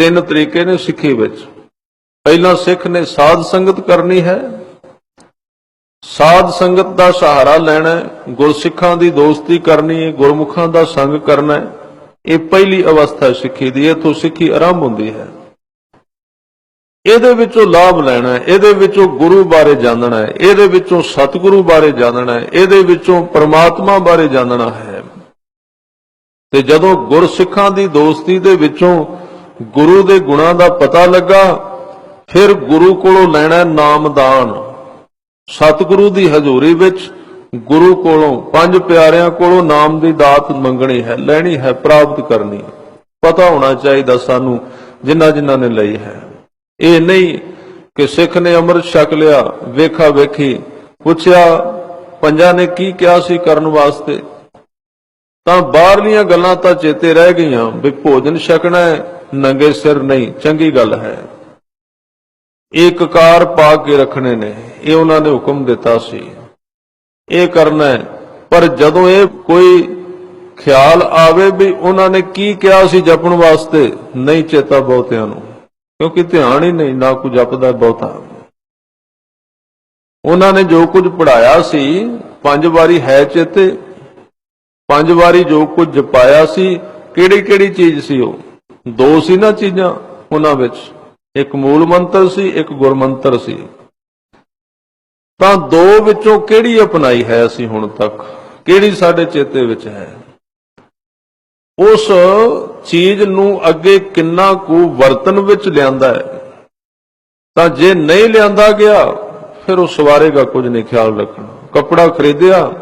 ਤਿੰਨ ਤਰੀਕੇ ਨੇ ਸਿੱਖੀ ਵਿੱਚ। ਪਹਿਲਾਂ ਸਿੱਖ ਨੇ ਸਾਧ ਸੰਗਤ ਕਰਨੀ ਹੈ। ਸਾਧ ਸੰਗਤ ਦਾ ਸਹਾਰਾ ਲੈਣਾ ਹੈ। ਗੁਰਸਿੱਖਾਂ ਦੀ ਦੋਸਤੀ ਕਰਨੀ ਹੈ। ਗੁਰਮੁਖਾਂ ਦਾ ਸੰਗ ਕਰਨਾ ਹੈ। ਇਹ ਪਹਿਲੀ ਅਵਸਥਾ ਸਿੱਖੀ ਦੀ। ਇਥੋਂ ਸਿੱਖੀ ਆਰੰਭ ਹੁੰਦੀ ਹੈ। ਇਹਦੇ ਵਿੱਚੋਂ ਲਾਭ ਲੈਣਾ ਹੈ। ਇਹਦੇ ਵਿੱਚੋਂ ਗੁਰੂ ਬਾਰੇ ਜਾਣਨਾ ਹੈ। ਇਹਦੇ ਵਿੱਚੋਂ ਸਤਿਗੁਰੂ ਬਾਰੇ ਜਾਣਨਾ ਹੈ। ਇਹਦੇ ਵਿੱਚੋਂ ਪ੍ਰਮਾਤਮਾ ਬਾਰੇ ਜਾਣਨਾ ਹੈ। ਤੇ ਜਦੋਂ ਗੁਰਸਿੱਖਾਂ ਦੀ ਦੋਸਤੀ ਦੇ ਵਿੱਚੋਂ ਗੁਰੂ ਦੇ ਗੁਣਾਂ ਦਾ ਪਤਾ ਲੱਗਾ, ਫਿਰ ਗੁਰੂ ਕੋਲੋਂ ਲੈਣਾ ਨਾਮਦਾਨ ਸਤਿਗੁਰੂ ਦੀ ਹਜ਼ੂਰੀ ਵਿੱਚ ਗੁਰੂ ਕੋਲੋਂ, ਪੰਜ ਪਿਆਰਿਆਂ ਕੋਲੋਂ ਨਾਮ ਦੀ ਦਾਤ ਮੰਗਣੀ ਹੈ, ਲੈਣੀ ਹੈ, ਪ੍ਰਾਪਤ ਕਰਨੀ ਹੈ। ਪਤਾ ਹੋਣਾ ਚਾਹੀਦਾ ਸਾਨੂੰ, ਜਿਨ੍ਹਾਂ ਜਿਨ੍ਹਾਂ ਨੇ ਲਈ ਹੈ। ਇਹ ਨਹੀਂ ਕਿ ਸਿੱਖ ਨੇ ਅੰਮ੍ਰਿਤ ਛਕ ਲਿਆ, ਵੇਖਾ ਵੇਖੀ, ਪੁੱਛਿਆ, ਪੰਜਾਂ ਨੇ ਕੀ ਕਿਹਾ ਸੀ ਕਰਨ ਵਾਸਤੇ? ਤਾਂ ਬਾਹਰਲੀਆਂ ਗੱਲਾਂ ਤਾਂ ਚੇਤੇ ਰਹਿ ਗਈਆਂ, ਵੀ ਭੋਜਨ ਛਕਣਾ ਹੈ ਨੰਗੇ ਸਿਰ ਨਹੀਂ, ਚੰਗੀ ਗੱਲ ਹੈ। ਇੱਕ ਕਾਰ ਪਾ ਕੇ ਰੱਖਣੇ ਨੇ, ਇਹ ਉਹਨਾਂ ਨੇ ਹੁਕਮ ਦਿੱਤਾ ਸੀ। ਇਹ ਕਰਨਾ ਪਰ ਜਦੋਂ ਇਹ ਕੋਈ ਖਿਆਲ ਆਵੇ ਵੀ ਉਹਨਾਂ ਨੇ ਕੀ ਕਿਹਾ ਸੀ ਜਪਣ ਵਾਸਤੇ, ਨਹੀਂ ਚੇਤਾ ਬਹੁਤਿਆਂ ਨੂੰ। ਕਿਉਂਕਿ ਧਿਆਨ ਹੀ ਨਹੀਂ, ਨਾ ਕੁਝ ਜਪਦਾ ਬਹੁਤਾ। ਉਹਨਾਂ ਨੇ ਜੋ ਕੁਝ ਪੜਾਇਆ ਸੀ, ਪੰਜ ਵਾਰੀ ਹੈ ਚੇਤੇ, ਪੰਜ ਵਾਰੀ ਜੋ ਕੁਝ ਜਪਾਇਆ ਸੀ ਕਿਹੜੀ ਕਿਹੜੀ ਚੀਜ਼ ਸੀ ਉਹ? ਦੋ ਸੀ ਨਾ ਚੀਜ਼ਾਂ ਉਹਨਾਂ ਵਿੱਚ। ਇੱਕ ਮੂਲ ਮੰਤਰ ਸੀ, ਇੱਕ ਗੁਰਮੰਤਰ ਸੀ। ਤਾਂ ਦੋ ਵਿੱਚੋਂ ਕਿਹੜੀ ਅਪਣਾਈ ਹੈ ਅਸੀਂ ਹੁਣ ਤੱਕ? ਕਿਹੜੀ ਸਾਡੇ ਚੇਤੇ ਵਿੱਚ ਹੈ? ਉਸ ਚੀਜ਼ ਨੂੰ ਅੱਗੇ ਕਿੰਨਾ ਕੁ ਵਰਤਨ ਵਿੱਚ ਲਿਆਂਦਾ ਹੈ? ਤਾਂ ਜੇ ਨਹੀਂ ਲਿਆਂਦਾ ਗਿਆ, ਫਿਰ ਉਹ ਸਵਾਰੇਗਾ ਕੁਝ ਨਹੀਂ ਖਿਆਲ ਰੱਖਣਾ। ਕੱਪੜਾ ਖਰੀਦਿਆ,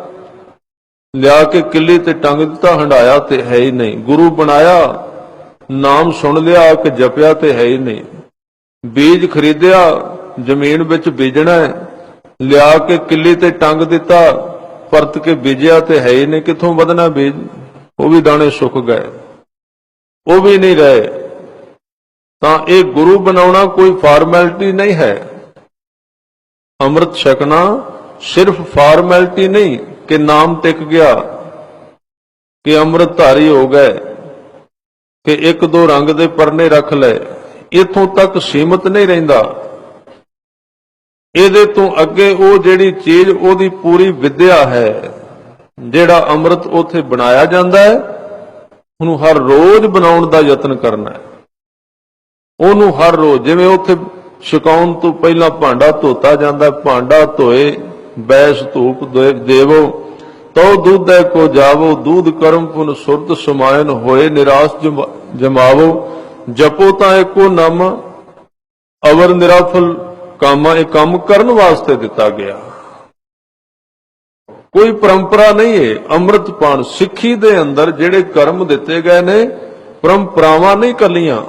ਲਿਆ ਕੇ ਕਿੱਲੀ ਤੇ ਟੰਗ ਦਿੱਤਾ ਹੰਡਾਇਆ ਤੇ ਹੈ ਹੀ ਨਹੀਂ। ਗੁਰੂ ਬਣਾਇਆ ਨਾਮ ਸੁਣ ਲਿਆ ਕਿ ਜਪਿਆ ਤੇ ਹੈ ਹੀ ਨਹੀਂ। ਬੀਜ ਖਰੀਦਿਆ, ਜ਼ਮੀਨ ਵਿੱਚ ਬੀਜਣਾ ਹੈ। ਲਿਆ ਕੇ ਕਿੱਲੀ ਤੇ ਟੰਗ ਦਿੱਤਾ, ਪਰਤ ਕੇ ਬੀਜਿਆ ਤੇ ਹੈ ਹੀ ਨਹੀਂ। ਕਿੱਥੋਂ ਵਧਣਾ ਬੀਜ? ਉਹ ਵੀ ਦਾਣੇ ਸੁੱਕ ਗਏ। ਉਹ ਵੀ ਨਹੀਂ ਰਹੇ। ਤਾਂ ਇਹ ਗੁਰੂ ਬਣਾਉਣਾ ਕੋਈ ਫਾਰਮੈਲਿਟੀ ਨਹੀਂ ਹੈ। ਅੰਮ੍ਰਿਤ ਛਕਣਾ ਸਿਰਫ ਫਾਰਮੈਲਿਟੀ ਨਹੀਂ ਕਿ ਨਾਮ ਟਿਕ ਗਿਆ, ਕਿ ਅੰਮ੍ਰਿਤ ਧਾਰੀ ਹੋ ਗਏ। ਕਿ ਇੱਕ ਦੋ ਰੰਗ ਦੇ ਪਰਨੇ ਰੱਖ ਲੈ, ਇਥੋਂ ਤੱਕ ਸੀਮਤ ਨਹੀਂ ਰਹਿੰਦਾ। ਇਹਦੇ ਤੋਂ ਅੱਗੇ ਉਹ ਜਿਹੜੀ ਚੀਜ਼ ਉਹਦੀ ਪੂਰੀ ਵਿਦਿਆ ਹੈ, ਜਿਹੜਾ ਅੰਮ੍ਰਿਤ ਉਥੇ ਬਣਾਇਆ ਜਾਂਦਾ ਹੈ, ਉਹਨੂੰ ਹਰ ਰੋਜ਼ ਬਣਾਉਣ ਦਾ ਯਤਨ ਕਰਨਾ ਹੈ। ਉਹਨੂੰ ਹਰ ਰੋਜ਼, ਜਿਵੇਂ ਉੱਥੇ ਛਕਾਉਣ ਤੋਂ ਪਹਿਲਾਂ ਭਾਂਡਾ ਧੋਤਾ ਜਾਂਦਾ, ਭਾਂਡਾ ਧੋਏ, ਬੈਸ ਧੂਪ ਦੇਵੋ ਤੋ ਦੁੱਧੈ ਕੋ ਜਾਵੋ, ਦੁੱਧ ਕਰਮ ਪੁਨ ਸੁਰਤ ਸਮਾਇਨ ਹੋਏ, ਨਿਰਾਸ਼ ਜਮ- ਜਮਾਵੋ, ਜਪੋ ਤਾਂ ਇੱਕੋ ਨਾਮ, ਅਵਰ ਨਿਰਾਫਲ ਕੰਮ ਇਹ ਕੰਮ ਕਰਨ ਵਾਸਤੇ ਦਿੱਤਾ ਗਿਆ। ਕੋਈ ਪਰੰਪਰਾ ਨਹੀਂ ਹੈ ਅੰਮ੍ਰਿਤ ਪਾਣ ਸਿੱਖੀ ਦੇ ਅੰਦਰ ਜਿਹੜੇ ਕਰਮ ਦਿੱਤੇ ਗਏ ਨੇ, ਪਰੰਪਰਾਵਾਂ ਨਹੀਂ ਕੱਲੀਆਂ।